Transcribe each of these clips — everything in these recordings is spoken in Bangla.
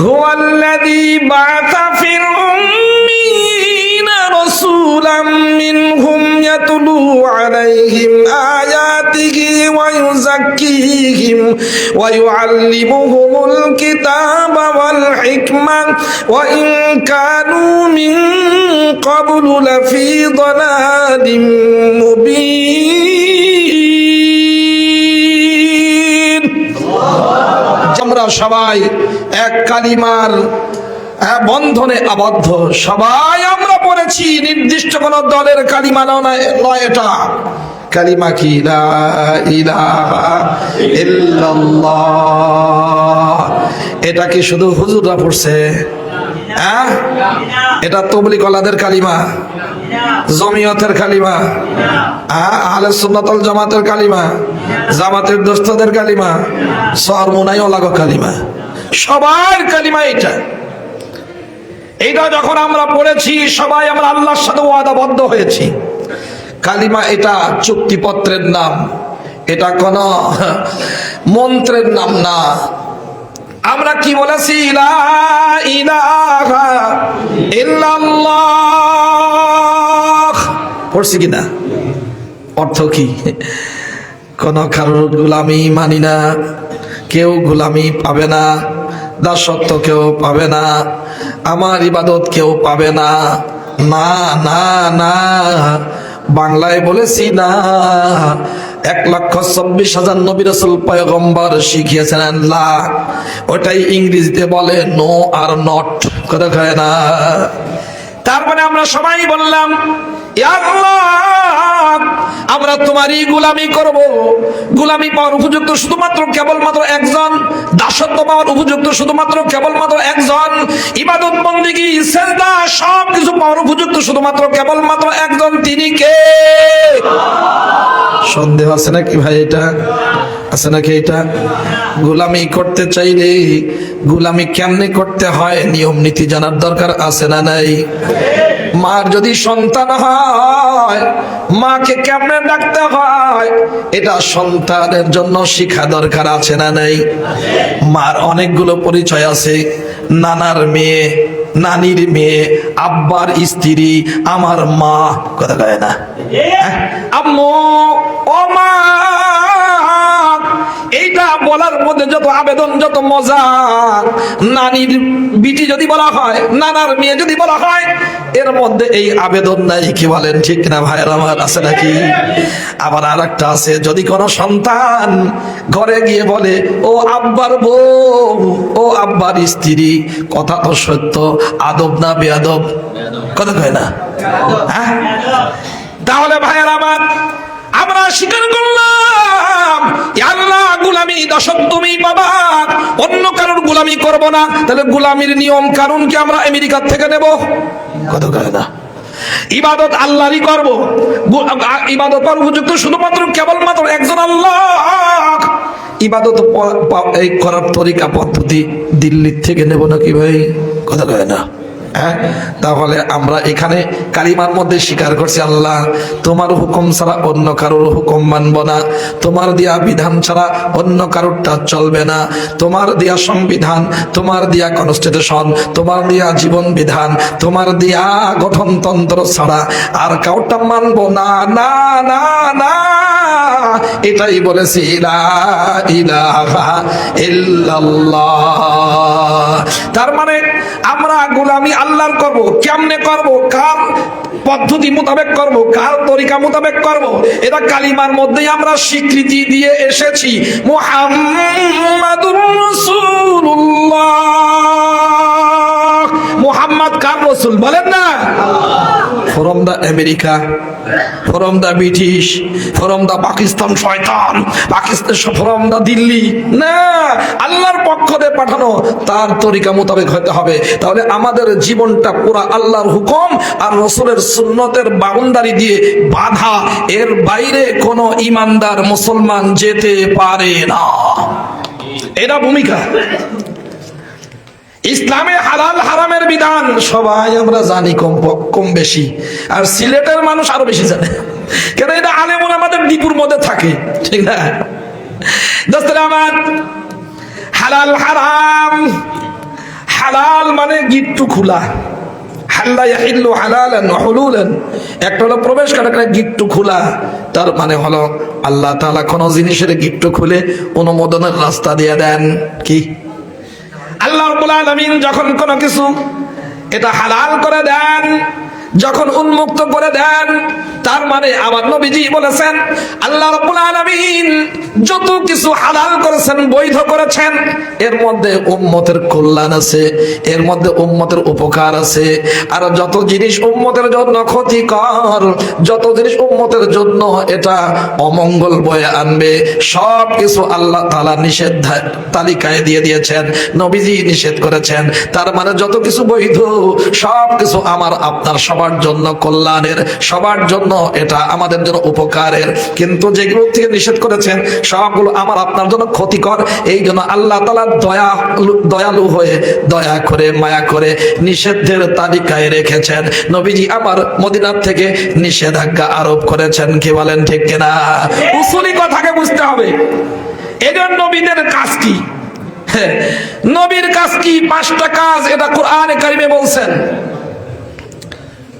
هو الذي بعث في الأميين رسولا منهم يتلو عليهم آياته ويزكيهم ويعلمهم الكتاب والحكمة وإن كانوا من قبل لفي ضلال مبين আমরা সবাই এক কালিমার বন্ধনে আবদ্ধ। সবাই আমরা পড়েছি, নির্দিষ্ট কোন দলের কালিমা নয় এটা। কালিমা কি? এটা কি শুধু হুজুররা পড়ছে? হ্যাঁ? এটা তবলি কলাদের কালিমা, জমিয়তের কালিমা হ্যাঁ? আহলে সুন্নাতল জামাতের কালিমা, জামাতের দোস্তদের কালিমা সরমুনাই ওলাগ কালিমা। সবার কালিমা এটা এটা যখন আমরা পড়েছি, সবাই আমরা আল্লাহর সাথে ওয়াদাবদ্ধ হয়েছি। কালিমা এটা চুক্তিপত্রের নাম, এটা কোন মন্ত্রের নাম না। আমরা কি বলেছি? পড়ছি কিনা? অর্থ কি? কোন কারোর গুলামি মানি না, কেউ গুলামি পাবে না। দাসত্ব কেউ পাবে না, আমার ইবাদত কেউ পাবে না। না না না, বাংলায় বলেছি না। এক লক্ষ চব্বিশ হাজার নবী রসুল পয়গম্বর শিখিয়েছেন ওটাই ইংরেজিতে বলে, নো আর নট। কথা কয় না। তারপরে আমরা সবাই বললাম "ইয়া আমরা তোমারই গুলামি করব। গুলামি পাওয়ার উপযুক্ত শুধুমাত্র কেবলমাত্র একজন দাসত্ব পাওয়ার উপযুক্ত শুধুমাত্র কেবলমাত্র একজন ইবাদত বন্দিগি সেজদা সব কিছু পাওয়ার উপযুক্ত শুধুমাত্র কেবলমাত্র একজন। তিনি কে? সন্দেহ আছে নাকি ভাই এটা? আছে নাকি এটা? গোলামি করতে চাইলে গোলামি কেমনে করতে হয়? নিয়ম নীতি জানার দরকার আছে না নাই? মার যদি সন্তান হয়, মাকে কেমনে ডাকতে হয়, এটা সন্তানের জন্য শিখা দরকার আছে না নাই? মার অনেকগুলো পরিচয় আছে। নানার মেয়ে, নানির মেয়ে, আব্বার স্ত্রী, আমার মা। কথা কয় না? হ্যাঁ? আম্মু, ও মা! এইটা বলার মধ্যে যত আবেদন, যত মজা। নানির বিটি যদি বলা হয়, নানার মেয়ে যদি বলা হয়, এর মধ্যে এই আবেদন নাই, কি বলেন, ঠিক না ভাইয়ের আমার, আছে নাকি? আবার আর একটা আছে, যদি কোনো সন্তান ঘরে গিয়ে বলে, ও আব্বার বউ, ও আব্বার স্ত্রী, কথা তো সত্য, আদব না বেয়াদব? কথা কয় না? হ্যাঁ? তাহলে ভাইয়ের আমার আমরা স্বীকার করলাম আল্লাহ, গুলামি দশক তুমি পাবা অন্য কারোর গুলামি করব না। তাহলে গুলামির নিয়ম কারণ কি আমরা আমেরিকার থেকে নেব? কত না? ইবাদত আল্লাহরই করব। ইবাদত উপযুক্ত শুধুমাত্র কেবলমাত্র একজন আল্লাহ। ইবাদত করার তরিকা, পদ্ধতি দিল্লির থেকে নেব নাকি ভাই? কথা কয় না? হ্যাঁ? তাহলে আমরা এখানে কালিমার মধ্যে স্বীকার করছি, আল্লাহ, তোমার হুকুম ছাড়া অন্য কারোর হুকুম মানব না। তোমার দিয়া বিধান ছাড়া অন্য কারোরটা চলবে না। তোমার দেয়া সংবিধান, তোমার দিয়া কনস্টিটিউশন তোমার দিয়া জীবন বিধান, তোমার দেয়া গঠনতন্ত্র ছাড়া আর কাউটা মানব না না না না। এটাই বলেছি তার মানে আমরা গোলামি আল্লাহর করব, কেমনে করব, কার পদ্ধতি মোতাবেক করব, কার তরিকা মোতাবেক করব এটা কালিমার মধ্যেই আমরা স্বীকৃতি দিয়ে এসেছি। মুহাম্মাদুর রাসূলুল্লাহ। মুহাম্মদ কার রাসূল বলেন না? From the America from the British from the Pakistan শয়তান পাকিস্তান ফ্রম দ্য দিল্লি না, আল্লাহর পক্ষ দিয়ে পাঠানো। তার তরিকা মোতাবেক হতে হবে। তাহলে আমাদের জীবনটা পুরা আল্লাহর হুকুম আর রসুলের সুন্নতের বাউন্ডারি দিয়ে বাধা। এর বাইরে কোনো ইমানদার মুসলমান যেতে পারে না। এটা ভূমিকা। ইসলামে হালাল হারামের বিধান। সবাই আমরা জানি কম কম বেশি। আর সিলেটের মানুষ আরও বেশি জানে। কেন এটা আলেমন আমাদের দীপুর মধ্যে থাকে। ঠিক না? দোস্তরা আমার, হালাল হারাম, হালাল মানে গিট্টু খোলা। হাল্লা একটা হলো প্রবেশ করা একটা গিট্টু খোলা। তার মানে হলো আল্লাহ তাআলা কোন জিনিসের গিট্টু খুলে অনুমোদনের রাস্তা দিয়ে দেন। কি? আল্লাহ আলমিন যখন কোনো কিছু এটা হালাল করে দেন যখন উন্মুক্ত করে দেন, তার মানে আমার নবীজি বলেছেন, আল্লাহ রাব্বুল আলামিন যত কিছু হালাল করেছেন, বৈধ করেছেন, এর মধ্যে উম্মতের কল্যাণ আছে, এর মধ্যে উম্মতের উপকার আছে। আর যত জিনিস উম্মতের জন্য ক্ষতিকর, যত জিনিস উম্মতের জন্য এটা অমঙ্গল বয়ে আনবে, সব কিছু আল্লাহ তাআলা নিষেধ তালিকায় দিয়ে দিয়েছেন, নবীজি নিষেধ করেছেন। তার মানে যত কিছু বৈধ, সব কিছু আমার আপনার সবার জন্য কল্যাণের, সবার জন্য এটা আমাদের জন্য উপকারের। কিন্তু যেগুলো থেকে নিষেধ করেছেন, সবগুলো আমার আপনার জন্য ক্ষতিকর। এই জন্য আল্লাহ তালা দয়া, দয়ালু হয়ে দয়া করে, মায়া করে নিষেধের তালিকায় রেখেছেন। নবীজি আমার মদিনার থেকে নিষেধাজ্ঞা আরোপ করেছেন। কি বলেন ঠিক কিনা? উসুলি কথাকে বুঝতে হবে। এদের নবীদের কাজ কি? নবীর কাজ কি? পাঁচটা কাজ এটা কোরআনে কারিমে বলছেন।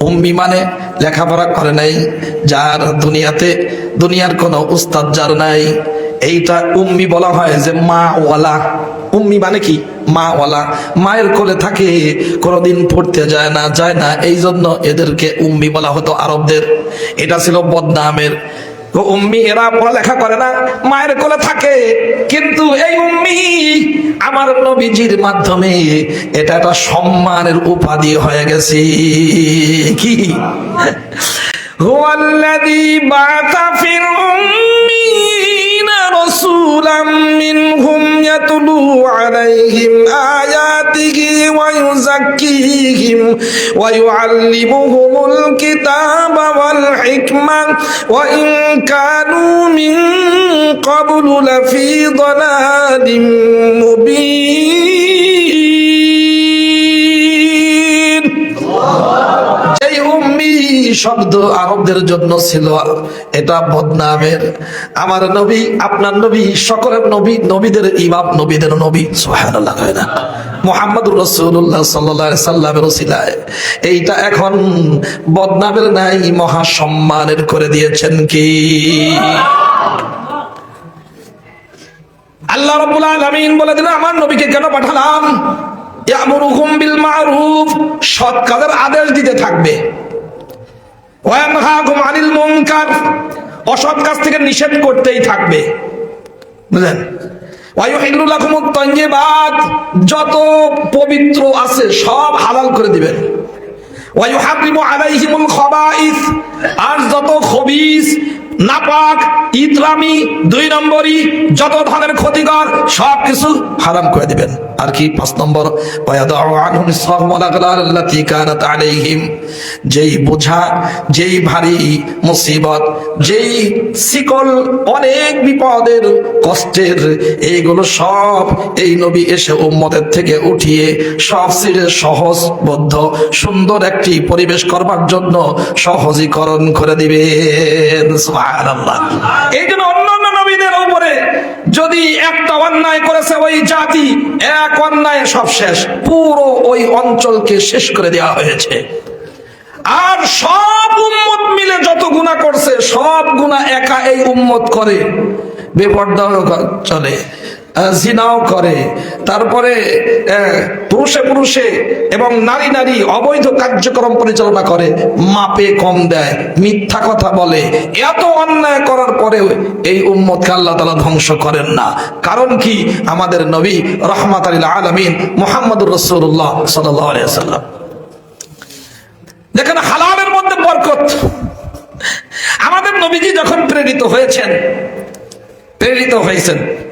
উম্মি মানে লেখাপড়া করে নাই, যার দুনিয়াতে, দুনিয়ার কোনো উস্তাদ যার নাই। এইটা উম্মি বলা হয় যে মা ওয়ালা উম্মি মানে কি? মা ওয়ালা মায়ের কোলে থাকে, কোনোদিন পড়তে যায় না যায় না। এই জন্য এদেরকে উম্মি বলা হতো আরবদের। এটা ছিল বদনামের পড়ালেখা করে না, মায়ের কোলে থাকে। কিন্তু উম্মি, আমার মাধ্যমে এটা একটা সম্মানের উপাধি হয়ে গেছে। কি? উম্মি رسولا منهم يتلو عليهم آياته ويزكيهم ويعلمهم الكتاب والحكمة وإن كانوا من قبل لفي ضلال مبين. উম্মি শব্দ আরবদের জন্য ছিল। এটা বদনামের। আমার নবী, আপনার নবী, সকলের নবী, নবীদের ইমাম, নবীদের নবী। সুবহানাল্লাহ কয় না। সাল্লাহ সাল্লামের ওসিলায়। এইটা এখন বদনামের নাই মহা সম্মানের করে দিয়েছেন কি? আল্লাহ রাব্বুল আলামিন বলে দিলেন, আমার নবীকে কেন পাঠালাম? বিল আদেশ দিতে থাকবে। অসৎ কাজ থেকে নিষেধ করতেই থাকবে। বুঝলেন? যত পবিত্র আছে সব হালাল করে দিবেন। আর যত নাপাক ইতরামি দুই নম্বরই, যত ধরনের ক্ষতিকর সব কিছু হারাম করে দিবেন। আর কি পাঁচ নম্বর যেই বোঝা, যেই ভারী মুসিবত, যেই শিকল অনেক বিপদের কষ্টের এইগুলো সব এই নবী এসে উম্মতের থেকে উঠিয়ে সব ছিঁড়ে সহজ বদ্ধ সুন্দর একটি পরিবেশ করবার জন্য সহজীকরণ করে দিবেন। এই জন্য যদি একটা অন্যায় করেছে ওই জাতি, এক অন্যায় সব শেষ। পুরো ওই অঞ্চলকে শেষ করে দেওয়া হয়েছে। আর সব উম্মত মিলে যত গুণা করছে, সব গুণা একা এই উম্মত করে। বেপর্দাও চলে। জিনাও করে। তারপরে পুরুষে পুরুষে এবং নারী নারী অবৈধ কার্যক্রম পরিচালনা করে মাপে কম দেয় মিথ্যা কথা বলে। এত অন্যায় করার পরেও এই উম্মতকে আল্লাহ তালা ধ্বংস করেন না। কারণ কি? আমাদের নবী রহমাত আলমিন মোহাম্মদুর রসুল্লাহ সাল্লাম দেখেন হালালের মধ্যে বরকত। আমাদের নবীজি যখন প্রেরিত হয়েছেন প্রেরিত হয়েছেন হ্যাঁ,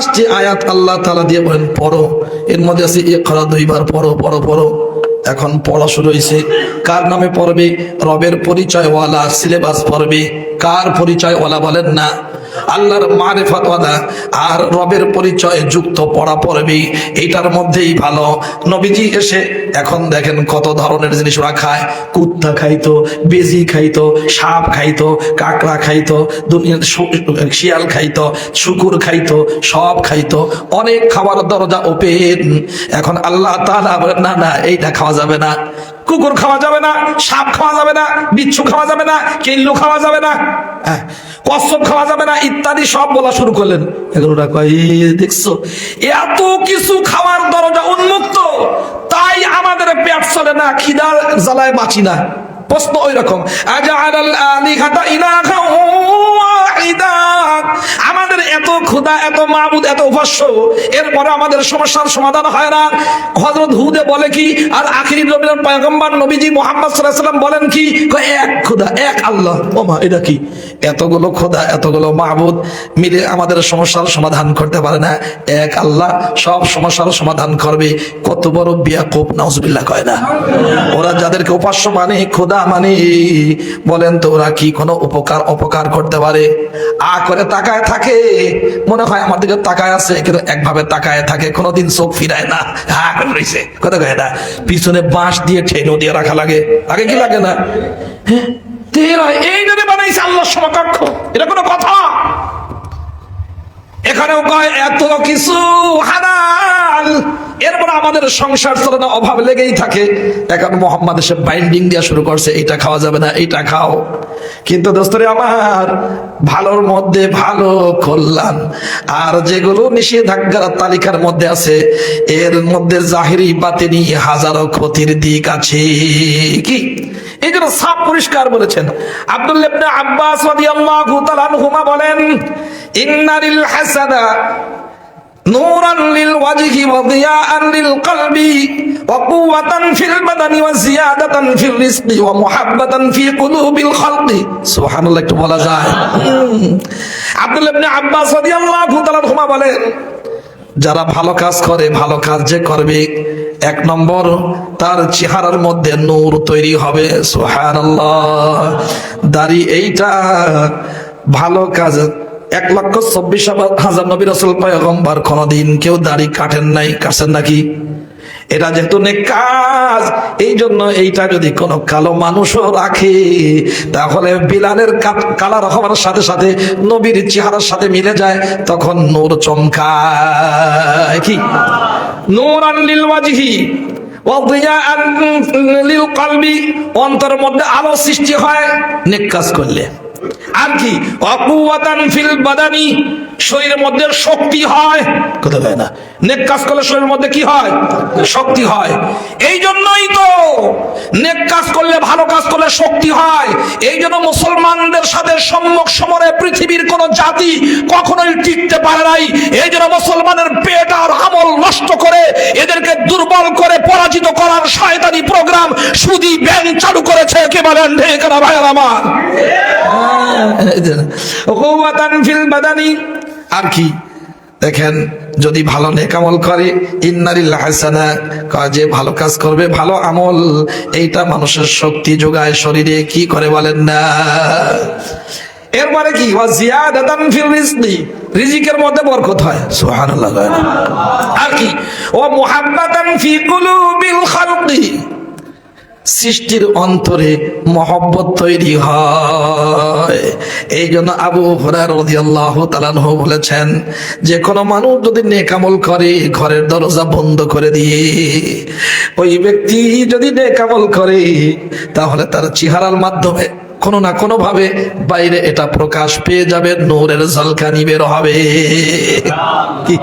পাঁচটি আয়াত আল্লাহ তালা দিয়ে বলেন, পড়ো। এর মধ্যে আছে এ খরা দুইবার পড়ো পড়ো পড়ো। এখন পড়া শুরু হয়েছে কার নামে পড়বে? রবের পরিচয়ওয়ালা, সিলেবাস পড়বে। কার পরিচয়ওয়ালা বলেন না। আল্লাহর মারেফাতওয়ালা আর রবের পরিচয়ে যুক্ত পড়া পড়বে এইটার মধ্যেই ভালো। নবীজি এসে এখন দেখেন কত ধরনের জিনিস ওরা খায়। কুত্তা খাইতো, বেজি খাইতো, সাপ খাইতো, কাকড়া খাইতো দুনিয়ার শিয়াল খাইতো, শুকুর খাইতো, সব খাইতো। অনেক খাবার দরজা ওপেন এখন আল্লাহ বলেন, না না, এইটা খাওয়া যাবে না। কুকুর খাওয়া যাবে না, সাপ খাওয়া যাবে না, বিচ্ছু খাওয়া যাবে না, কিল্লু খাওয়া যাবে না কসব কচ্ছপ খাওয়া যাবে না, ইত্যাদি সব বলা শুরু করলেন। এগুলোটা কয় দেখছ, এত কিছু খাওয়ার দরজা উন্মুক্ত, তাই আমাদের পেট চলে না, খিদার জ্বালায় বাঁচি না। প্রশ্ন ওই রকম আজআলাল আলিহাতা ইনা ওয়াহিদা আমাদের এত ক্ষুদা এত মাহবুদ এত উপাস্য এরপরে আমাদের সমস্যার সমাধান হয় না। হজরত হুদে বলে কি, আর আখিরি নবীর পয়গম্বর নবীজি মোহাম্মদ বলেন কি এক ক্ষুদা এক আল্লাহ, ওমা, এটা কি? এতগুলো খোদা, এতগুলো মাহবুদ মিলে আমাদের সমস্যার সমাধান করতে পারে না। এক আল্লাহ সব সমস্যার সমাধান করবে। কত বড় বিয়াকুব, নাউজুবিল্লাহ কয় না। ওরা যাদেরকে উপাস্য মানে খোদা মানে বলেন তো ওরা কি কোনো উপকার, অপকার করতে পারে? আ করে তাকায় থাকে। মনে হয় আমার দিকে তাকায় আছে, কিন্তু একভাবে তাকায় থাকে, কোনোদিন চোখ ফিরায় না। হা করে রয়েছে কথা কয় না। পিছনে বাঁশ দিয়ে ঠেনো দিয়ে রাখা লাগে। আগে কি লাগে না? হ্যাঁ? বানাইছে আল্লাহ সমকক্ষ। এটা কোনো কথা। এখানেও কয় এত কিছু হারাল এরপর আমাদের সংসার চলে অভাব লেগেই থাকে। এখন মোহাম্মদ এসে বাইন্ডিং দেওয়া শুরু করছে এটা খাওয়া যাবে না এটা খাও। কিন্তু দোস্তরে আমার, ভালোর মধ্যে ভালো কল্যাণ। আর যেগুলো নিষেধাজ্ঞার তালিকার মধ্যে আছে, এর মধ্যে জাহিরি বাতিনি হাজারো ক্ষতির দিক আছে। কি? এই জন্য সাপ পরিষ্কার বলেছেন। ইবনে আব্বাস বলেন ইন্নালিল হাসাদা نورا للوجه وضياء للقلب وقوة في البدن وزيادة في الرزق ومحبة في قلوب الخلق سبحان الله একটু বলা যায় আব্দুল্লাহ ইবনে আব্বাস রাদিয়াল্লাহু তাআলা আনহুমা বলেন যারা ভালো কাজ করে ভালো কাজ যে করবে এক নম্বর তার চেহারার মধ্যে নূর তৈরি হবে সুবহানাল্লাহ দাড়ি এইটা ভালো কাজ এক লক্ষ চব্বিশ হাজার নবী রসুল পয়গম্বর কোনদিন কেউ দাড়ি কাটেন নাই, কাটছেন নাকি? এটা যেহেতু কাজ এই জন্য এইটা যদি কোনো কালো মানুষও রাখে, তাহলে বিলালের কা- কালার হওয়ার সাথে সাথে নবীর চেহারার সাথে মিলে যায়, তখন নূর চমকায় কি? নূর লিল কলবি, অন্তরের মধ্যে আলো সৃষ্টি হয় নেক কাজ করলে। আর কি? অকুয়াতান ফিল বাদানি, শরীরের মধ্যে শক্তি হয়। কথা বলে না? নেক কাজ করলে শরীরের মধ্যে কি হয়? শক্তি হয়। এই জন্যই তো নেক কাজ করলে ভালো কাজ করলে শক্তি হয়। এই জন্য মুসলমানদের সাথে সম্মুখ সমরে পৃথিবীর কোন জাতি কখনোই টিকতে পারে নাই। এই জন্য মুসলমানের পেট আর আমল নষ্ট করে, এদেরকে দুর্বল করে পরাজিত করার শয়তানি প্রোগ্রাম সুদি ব্যাংক চালু করেছে। কে বলেন ঢেকানা ভাইয়ার আমার? ফিল বাদানি। আর কি? দেখেন, যদি ভালো নেকামল করে ইন্নারিল হাসানা কাজে ভালো কাজ করবে, ভালো আমল, এইটা মানুষের শক্তি যোগায় শরীরে, কি করে বলেন না? এরপরে কি? রিজিকের মধ্যে বরকত হয়। সুবহানাল্লাহ। আর কি? ও সৃষ্টির অন্তরে মহব্বত তৈরি হয়। এই জন্য আবু হরার রাদিয়াল্লাহু তাআলা বলেছেন, যে কোনো মানুষ যদি নেকামল করে, ঘরের দরজা বন্ধ করে দিয়ে, ওই ব্যক্তি যদি নেকামল করে, তাহলে তার চেহারার মাধ্যমে কোনো না কোনো ভাবে বাইরে এটা প্রকাশ পেয়ে যাবে, নূরের ঝলকানি বের হবে। কি